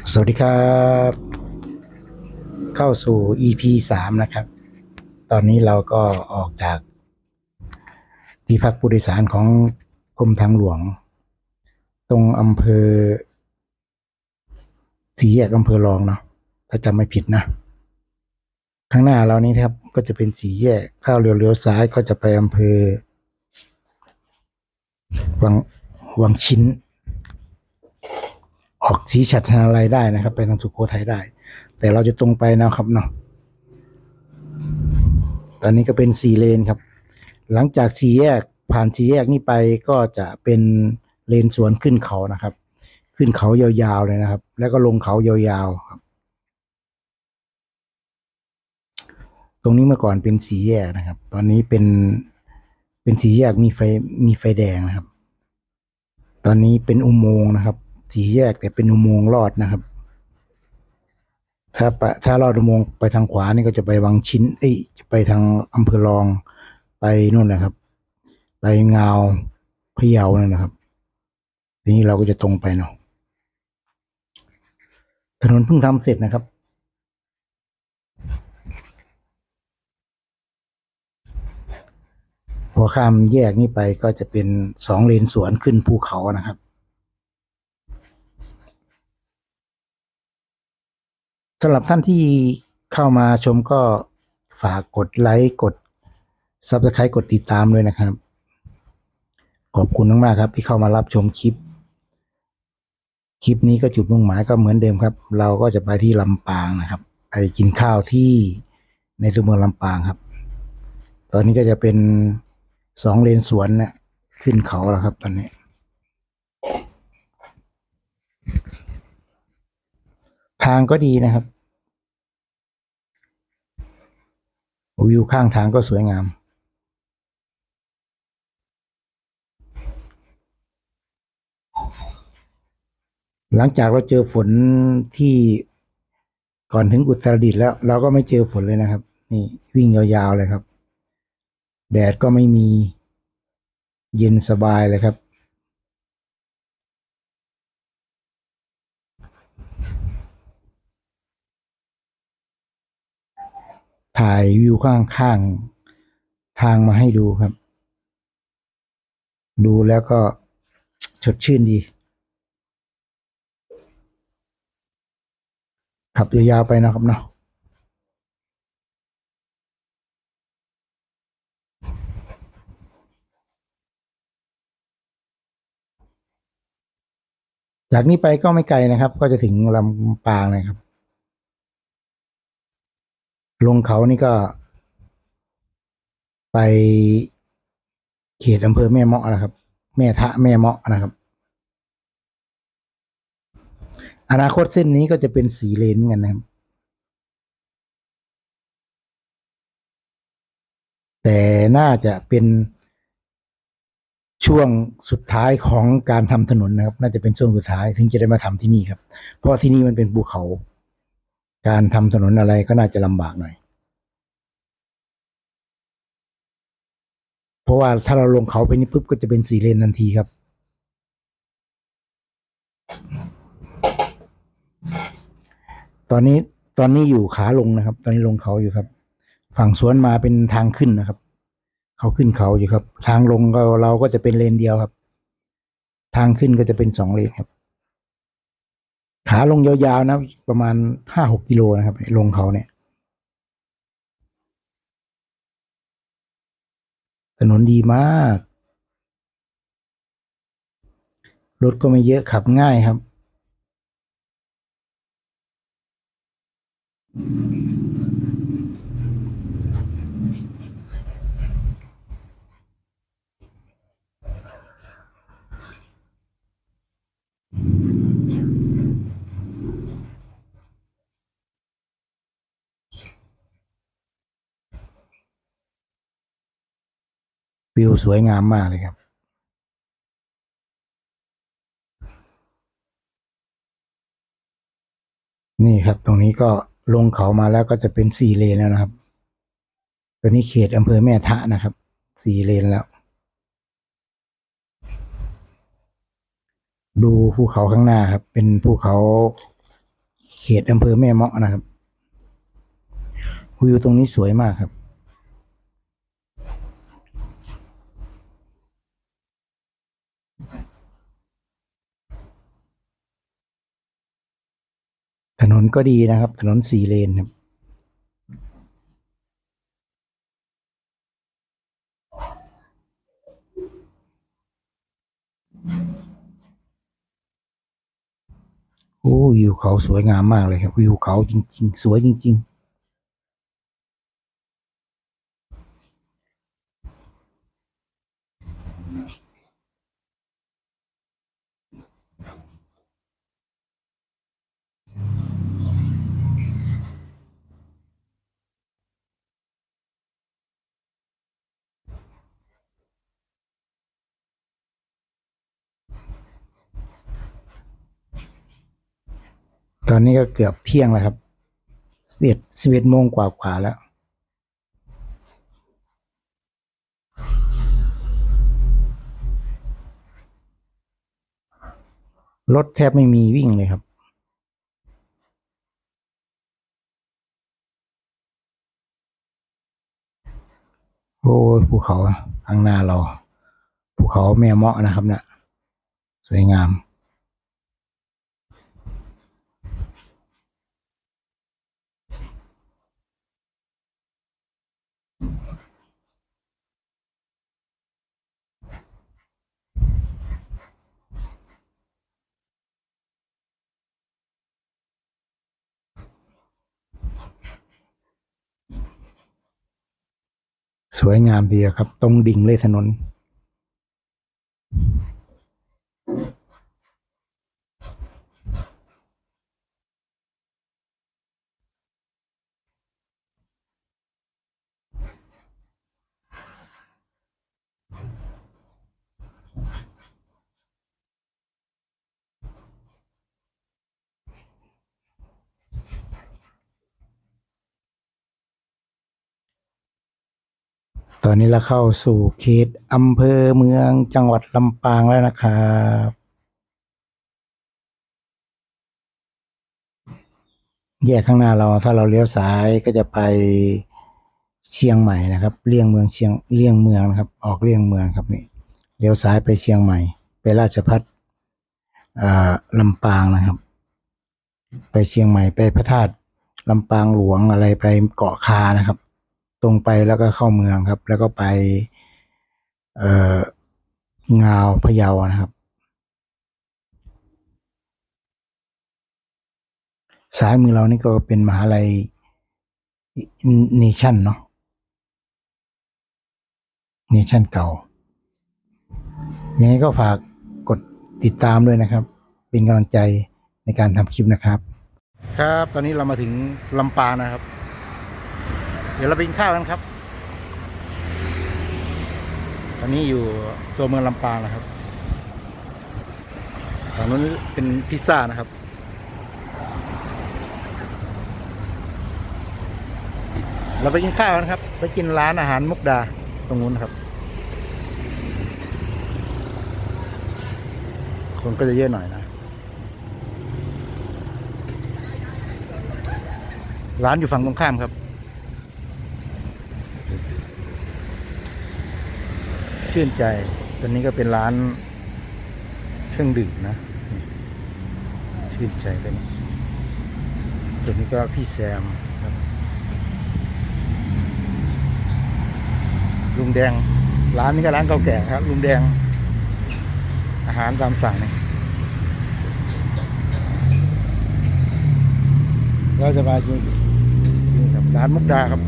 สวัสดีครับ เข้าสู่ EP สามนะครับ ตอนนี้เราก็ออกจาก ที่พักผู้โดยสารของกรมทางหลวง ตรงอำเภอสีแยกอำเภอรองเนาะถ้าจำไม่ผิดนะข้างหน้าเรานี้นะครับ ก็จะเป็นสีแยกเข้าเลี้ยวเลี้ยวซ้ายก็จะไปอำเภอวังวังชิ้น ออกสีฉัดทางอะไรได้นะครับ ไปทางสุโขทัยได้ แต่เราจะตรงไปนะครับเนาะตอนนี้ก็เป็นสี่เลนครับ หลังจากสี่แยกผ่านสี่แยกนี้ไปก็จะเป็นเลนสวนขึ้นเขานะครับ ขึ้นเขายาวๆเลยนะครับ แล้วก็ลงเขายาวๆครับ ตรงนี้เมื่อก่อนเป็นสีแยกนะครับ ตอนนี้เป็นเป็นสีแยกมีไฟมีไฟแดงนะครับ ตอนนี้เป็นอุโมงค์นะครับ สี่แยกแต่เป็นอุโมงค์ลอดนะครับ ถ้าไปถ้าลอดอุโมงค์ไปทางขวานี่ก็จะไปวังชิ้นเอ้ยจะไปทางอำเภอรองไปนู่นนะครับ ไปงาวพะเยานั่นนะครับ ทีนี้เราก็จะตรงไปเนาะถนนเพิ่งทำเสร็จนะครับ พอข้ามแยกนี้ไปก็จะเป็นสองเลนสวนขึ้นภูเขานะครับ สำหรับท่านที่เข้ามาชมก็ฝากกดไลค์กด Subscribe กดติดตามด้วยนะครับ ขอบคุณมากๆครับ ที่เข้ามารับชมคลิป คลิปนี้ก็จุดมุ่งหมายก็เหมือนเดิมครับ เราก็จะไปที่ลำปางนะครับ ไปกินข้าวที่ในตัวเมืองลำปางครับ ตอนนี้ก็จะเป็นสองเลนสวนนะขึ้นเขาแล้วครับตอนนี้ ทางก็ดีนะครับ วิวข้างทางก็สวยงาม หลังจากเราเจอฝนที่ก่อนถึงอุตรดิตถ์แล้ว เราก็ไม่เจอฝนเลยนะครับ นี่วิ่งยาวๆเลยครับ แดดก็ไม่มีเย็นสบายเลยครับ ถ่ายวิวข้างๆทางมาให้ดูครับ ดูแล้วก็สดชื่นดี ขับยาวๆไปนะครับเนาะจากนี้ไปก็ไม่ไกลนะครับ ก็จะถึงลำปางนะครับ ลงเขานี่ก็ ไปเขตอำเภอแม่เมาะนะครับ แม่ทะแม่เมาะนะครับ อนาคตเส้นนี้ก็จะเป็นสีเลนเหมือนกันนะครับ แต่น่าจะเป็นช่วงสุดท้ายของการทำถนนนะครับ น่าจะเป็นช่วงสุดท้ายถึงจะได้มาทำที่นี่ครับ เพราะที่นี่มันเป็นภูเขา การทำถนนอะไรก็น่าจะลำบากหน่อย เพราะว่าถ้าเราลงเขาไปนี่ปุ๊บก็จะเป็นสี่เลนทันทีครับ ตอนนี้ตอนนี้อยู่ขาลงนะครับ ตอนนี้ลงเขาอยู่ครับ ฝั่งสวนมาเป็นทางขึ้นนะครับ เขาขึ้นเขาอยู่ครับ ทางลงก็เราก็จะเป็นเลนเดียวครับ ทางขึ้นก็จะเป็นสองเลนครับ ขาลงยาวๆนะ ประมาณห้าหกกิโลนะครับ ลงเขาเนี่ย ถนนดีมาก รถก็ไม่เยอะขับง่ายครับ วิวสวยงามมากเลยครับ นี่ครับตรงนี้ก็ลงเขามาแล้วก็จะเป็นสี่เลนแล้วนะครับ ตัวนี้เขตอำเภอแม่ทะนะครับสี่เลนแล้ว ดูภูเขาข้างหน้าครับ เป็นภูเขาเขตอำเภอแม่เมาะนะครับวิวตรงนี้สวยมากครับ ถนนก็ดีนะครับ ถนนสี่เลนครับโอ้วิวเขาสวยงามมากเลยครับวิวเขาจริง ๆ สวยจริง ๆ อนนี้ก็เกือบเที่ยงแล้วครับสิบเอ็ดสิบเอ็ดโมงกว่าๆแล้ว รถแทบไม่มีวิ่งเลยครับโอ้ภูเขาข้างหน้าเรา ภูเขาแม่เมาะนะครับเนะี่ยสวยงาม สวยงามดีครับ ตรงดิ่งเลยถนน ตอนนี้เราเข้าสู่เขตอำเภอเมืองจังหวัดลำปางแล้วนะครับแยกข้างหน้าเราถ้าเราเลี้ยวซ้ายก็จะไปเชียงใหม่นะครับเลี่ยงเมืองเชียงเลี่ยงเมืองนะครับ ออกเลี่ยงเมืองครับนี่เลี้ยวซ้ายไปเชียงใหม่ ไปราชพัฒอ่าลำปางนะครับ ไปเชียงใหม่ไปพระธาตุลำปางหลวงอะไรไปเกาะคานะครับ ตรงไปแล้วก็เข้าเมืองครับ แล้วก็ไปเอ่องาวพะเยานะครับซ้ายมือเรานี่ก็เป็นมหาลัยเนชั่นเนาะเนชั่นเก่า ยังไงก็ฝากกดติดตามด้วยนะครับ เป็นกำลังใจในการทำคลิปนะครับ ครับ ตอนนี้เรามาถึงลำปางนะครับ เดี๋ยวเราไปกินข้าวกันครับ ตอนนี้อยู่ตัวเมืองลำปางนะครับฝั่งนู้นเป็นพิซซ่านะครับ เราไปกินข้าวกันครับ ไปกินร้านอาหารมุกดาตรงนู้นครับคนก็จะเยอะหน่อยนะ ร้านอยู่ฝั่งตรงข้ามครับ ชื่นใจตอนนี้ก็เป็นร้านเครื่องดื่มนะ ชื่นใจตัวนี้ ตัวนี้ก็พี่แซมครับลุงแดง ร้านนี้ก็ร้านเก่าแก่ครับ ลุงแดง อาหารตามสั่งนี่เราจะมากินนี่ครับร้านมุกดาครับ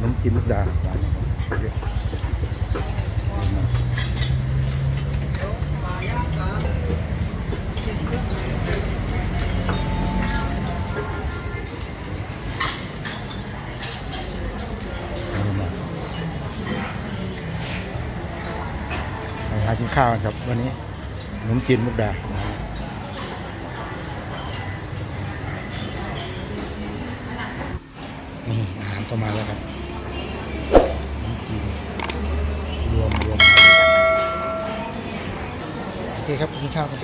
น้ำจิ้มมุกดาร้าน ข้าวครับ วันนี้ขนมจีนมุกดานี่อาหารก็มาแล้วครับน้ำจีนรวมรวมโอเคครับกินข้าวกัน